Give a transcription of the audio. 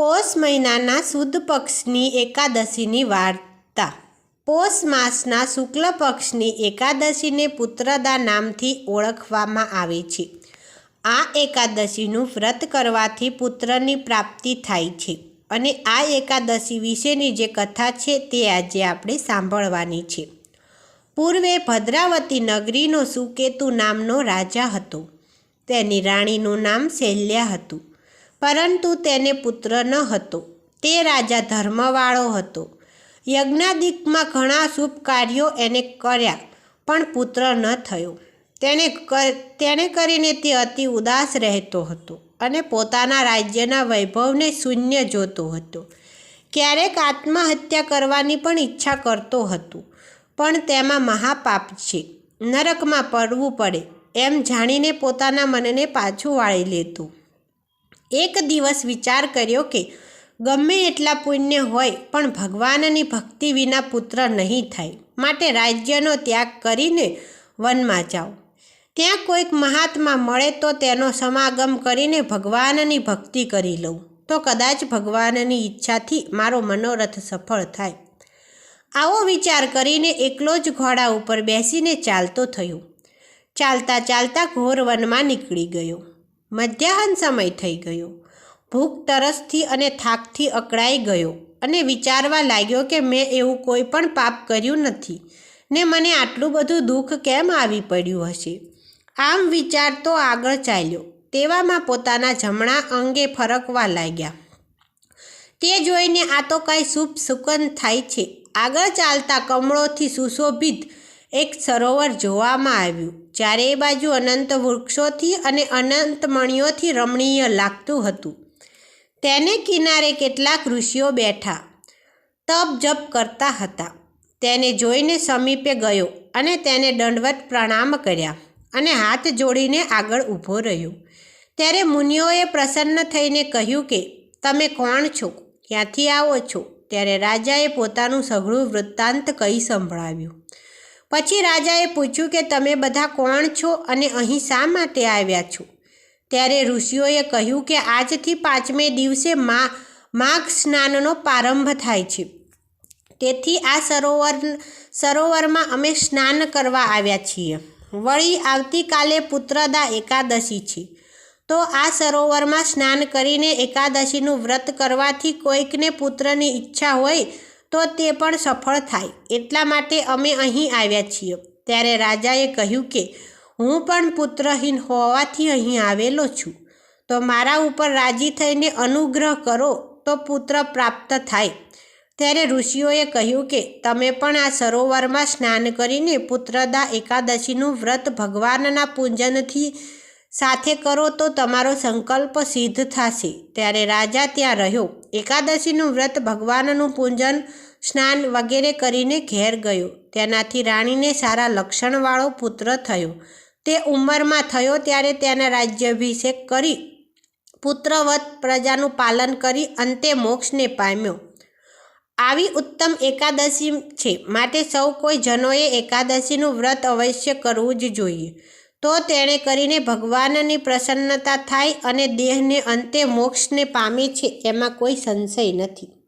પોષ મહિનાના સુદ પક્ષની એકાદશીની વાર્તા. પોષ માસના શુક્લ પક્ષની એકાદશીને પુત્રદા નામથી ઓળખવામાં આવે છે. આ એકાદશીનું વ્રત કરવાથી પુત્રની પ્રાપ્તિ થાય છે અને આ એકાદશી વિશેની જે કથા છે તે આજે આપણે સાંભળવાની છે. પૂર્વે ભદ્રાવતી નગરીનો સુકેતુ નામનો રાજા હતો. તેની રાણીનું નામ શૈલ્યા હતું. પરંતુ તેને પુત્ર ન હતો. તે રાજા ધર્મવાળો હતો. યજ્ઞાદિકમાં ઘણા શુભ કાર્યો એને કર્યા, પણ પુત્ર ન થયો. તેને તેણે કરીને તે અતિ ઉદાસ રહેતો હતો અને પોતાના રાજ્યના વૈભવને શૂન્ય જોતો હતો. ક્યારેક આત્મહત્યા કરવાની પણ ઈચ્છા કરતો હતો, પણ તેમાં મહાપાપ છે. નરકમાં પડવું પડે, એમ જાણીને પોતાના મનને પાછું વાળી લેતું. એક દિવસ વિચાર કર્યો કે ગમે એટલા પુણ્ય હોય, પણ ભગવાનની ભક્તિ વિના પુત્ર નહીં થાય. માટે રાજ્યનો ત્યાગ કરીને વનમાં જાઓ. ત્યાં કોઈક મહાત્મા મળે તો તેનો સમાગમ કરીને ભગવાનની ભક્તિ કરી લઉં. તો કદાચ ભગવાનની ઈચ્છાથી મારો મનોરથ સફળ થાય. આવો વિચાર કરીને એકલો જ ઘોડા ઉપર બેસીને ચાલતો થયો. ચાલતા ચાલતા ઘોર વનમાં નીકળી ગયો. મધ્યાહન સમય થઈ ગયો. ભૂખ તરસથી અને થાકથી અકળાઈ ગયો અને વિચારવા લાગ્યો કે મેં એવું કોઈ પણ પાપ કર્યું નથી ને મને આટલું બધું દુઃખ કેમ આવી પડ્યું હશે? આમ વિચાર તો આગળ ચાલ્યો. તેવામાં પોતાના જમણા અંગે ફરકવા લાગ્યા. તે જોઈને આ તો કાંઈ શુભ સુકન થાય છે. આગળ ચાલતા કમળોથી સુશોભિત એક સરોવર જોવામાં આવ્યું ચારે બાજુ અનંત વૃક્ષોથી અને અનંત મણીઓથી રમણીય લાગતું હતું. તેને કિનારે કેટલાક ઋષિઓ બેઠા, તપ જપ કરતા હતા. તેને જોઈને સમીપે ગયો અને તેને દંડવત પ્રણામ કર્યા અને હાથ જોડીને આગળ ઊભો રહ્યો. ત્યારે મુનિઓએ પ્રસન્ન થઈને કહ્યું કે, તમે કોણ છો? ક્યાંથી આવો છો? ત્યારે રાજાએ પોતાનું સઘળું વૃત્તાંત કહી સંભળાવ્યું. પછી રાજાએ પૂછ્યું કે તમે બધા કોણ છો અને અહીં શા માટે આવ્યા છો? ત્યારે ઋષિઓએ કહ્યું કે આજથી પાંચમે દિવસે મા, માઘ સ્નાનનો પ્રારંભ થાય છે. તેથી આ સરોવર, સરોવરમાં અમે સ્નાન કરવા આવ્યા છીએ. વળી આવતીકાલે પુત્રદા એકાદશી છે. તો આ સરોવરમાં સ્નાન કરીને એકાદશીનું વ્રત કરવાથી કોઈકને પુત્રની ઈચ્છા હોય તો તે પણ સફળ થાય. એટલા માટે અમે અહીં આવ્યા છીએ. ત્યારે રાજાએ કહ્યું કે, હું પણ પુત્રહીન હોવાથી અહીં આવેલો છું. તો મારા ઉપર રાજી થઈને અનુગ્રહ કરો, તો પુત્ર પ્રાપ્ત થાય. ત્યારે ઋષિઓએ કહ્યું કે, તમે પણ આ સરોવરમાં સ્નાન કરીને પુત્રદા એકાદશીનું વ્રત ભગવાનના પૂજનથી સાથે કરો તો તમારો સંકલ્પ સિદ્ધ થશે. ત્યારે રાજા ત્યાં રહ્યો. એકાદશીનું વ્રત ભગવાનનું પૂજન, સ્નાન વગેરે કરીને ઘેર ગયો. તેનાથી રાણીને સારા લક્ષણવાળો પુત્ર થયો. તે ઉંમરમાં થયો ત્યારે તેને રાજ્યાભિષેક કરી, પુત્રવત પ્રજાનું પાલન કરી અંતે મોક્ષને પામ્યો. આવી ઉત્તમ એકાદશી છે. માટે સૌ કોઈ જનોએ એકાદશીનું વ્રત અવશ્ય કરવું જ જોઈએ. તો તેણે કરીને ભગવાનની પ્રસન્નતા થાય અને દેહને અંતે મોક્ષને પામે છે, એમાં કોઈ સંશય નથી.